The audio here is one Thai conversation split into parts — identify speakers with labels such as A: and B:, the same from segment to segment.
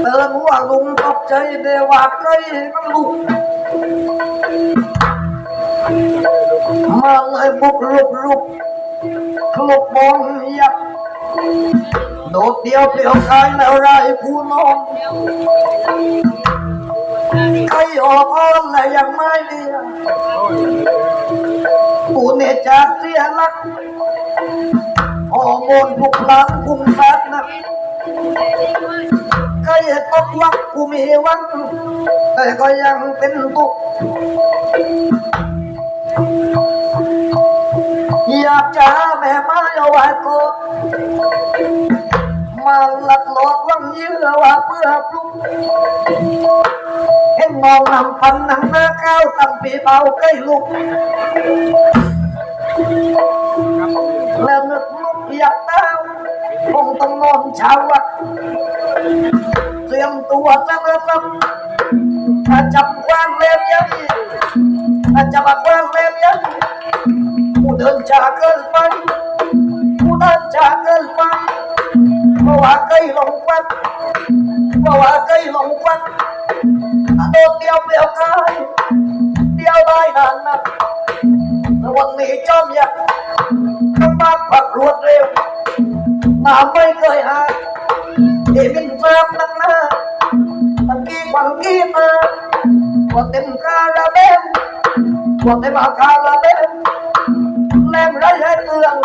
A: เตือนว่าลุงตกใจเดว่าใกล้มันลุกมาเลยบุกลุกลุกคลุกบอลยักโดดเดียวเปลี่ยวกายแล้วไรผู้น้อนใครออกอ้อนและยังไม่เลียผู้เนจาเสียลักฮอร์โมนทุกพลังคุมแฟตนะ ก็ยังตกวักกูมีวัน แต่ก็ยังเป็นตุก อยากจะหาแม่ไม้เอาไว้กดมาหลักหลอกวังเยื่อว่าเพื่อปลุกเห็นมองนำพันนังหน้าก้าวตั้งปีเบาใกล้ลุกแล้วนึกลุกอยากดา คงต้องนอนเช้าวัดเตรียมตัวจะมาทำถ้าจับกวางเล็บยัยถ้าจับกวางเล็บยัยผู้เดินจากเกินไปผู้เดินจากเกินไปเพราะว่าใกล้ลงควันเพราะว่าใกล้ลงควันโดดเดียวเปลี่ยวกายเดียวได้นานนักแต่วันนี้จอมยักษ์ต้องมาผักรวดเร็ว มาไม่เคยหาเดี๋ยวเป็นแฟนักหน้าตะกี้บังกี้มาว่าเต็มคาราเบลว่าเต็มคาราเบลแรงไรให้เตือน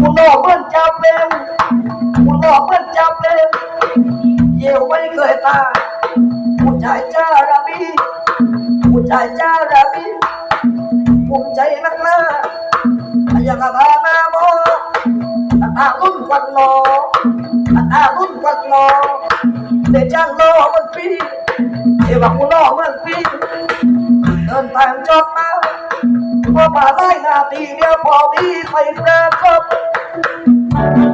A: กูนอกเพื่อนจับเร็วกูนอกเพื่อนจับเร็วเยี่ยวไม่เคยตาผู้ชายจ้าราบีผู้ชายจ้าราบีภูมิใจนักหน้าอยากพาหน้า อาลุ่นควันรออันอาลุ่นควันรอเดี๋ยวจ้างรอมันปีเดี๋ยวบอกกูรอมันปีเดินทางจอดมาพอมาไล่นาทีเดียวพอดีไปประคบบอกคนเดินแบบบอกคนเดินแบบ